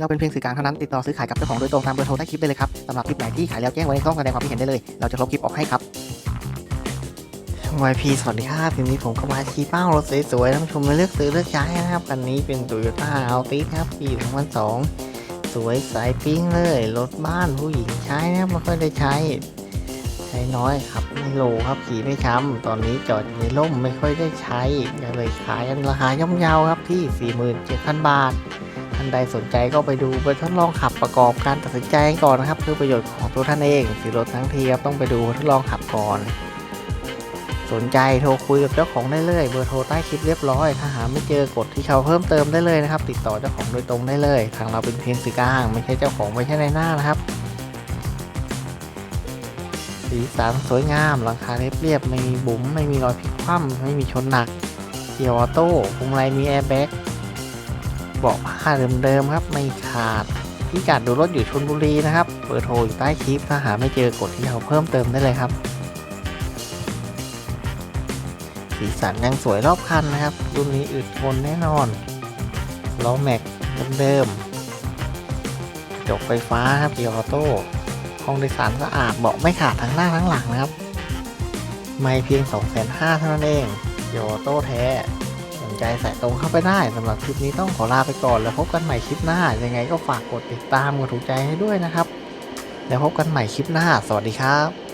เราเป็นเพียงสื่อกลางเท่านั้นติดต่อซื้อขายกับเจ้าของโดยตรงตามเบอร์โทรใต้คลิปได้เลยครับสำหรับคลิปไหนที่ขายแล้วแจ้งไว้ในช่องแสดงความคิดเห็นได้เลย เราจะลบคลิปออกให้ครับ YP สวัสดีครับทีนี้ผมก็มาชี้เป้ารถสวยๆท่านผู้ชมมาเลือกซื้อเลือกใช้นะครับคันนี้เป็น Toyota Altis ครับปี2002 สวยสายปิ้งเลย รถบ้านผู้หญิงใช้นะไม่ค่อยได้ใช้ ใช้น้อยครับไม่โลครับขี่ไม่ช้ำตอนนี้จอดในร่มไม่ค่อยได้ใช้ก็เลยขายกันราคาย่อมเยาครับที่ 47,000 บาท ท่านใดสนใจก็ไปดูไปทดลองขับประกอบการตัดสินใจก่อนนะครับเพื่อประโยชน์ของตัวท่านเองซื้อรถทั้งทีครับต้องไปดูทดลองขับก่อน สนใจโทรคุยกับเจ้าของได้เลย เบอร์โทรใต้คลิปเรียบร้อย ถ้าหาไม่เจอกดที่เขาเพิ่มเติมได้เลยนะครับ ติดต่อเจ้าของโดยตรงได้เลย ทางเราเป็นเพียงสื่อกลางไม่ใช่เจ้าของไม่ใช่ในหน้านะครับสีสันสวยงามหลังคาเรียบๆไม่มีบุ๋มไม่มีรอยพลิกคว่ำไม่มีชนหนักเกียร์ออโต้พวงมาลัยมีแอร์แบ็ก เบาะผ้าเดิมๆครับ ไม่ขาดพิกัดดูรถอยู่ชนบุรีนะครับ เบอร์โทรอยู่ใต้คลิปถ้าหาไม่เจอกดที่เขาเพิ่มเติมได้เลยครับสีสันยังสวยรอบคันนะครับ รุ่นนี้อึดทนแน่นอนล้อแม็กเดิมๆจกไฟฟ้าครับเกียร์ออโต้ห้องโดยสารสะอาดเบาะไม่ขาดทั้งหน้าทั้งหลังนะครับ ไม่เพียง 2 5 0 0 0เท่านั้นเองเกียร์ออโต้แท้ สนใจใส่ตรงเข้าไปได้สำหรับคลิปนี้ต้องขอลาไปก่อน แล้วพบกันใหม่คลิปหน้า ยังไงก็ฝากกดติดตามกดถูกใจให้ด้วยนะครับ แล้วพบกันใหม่คลิปหน้า สวัสดีครับ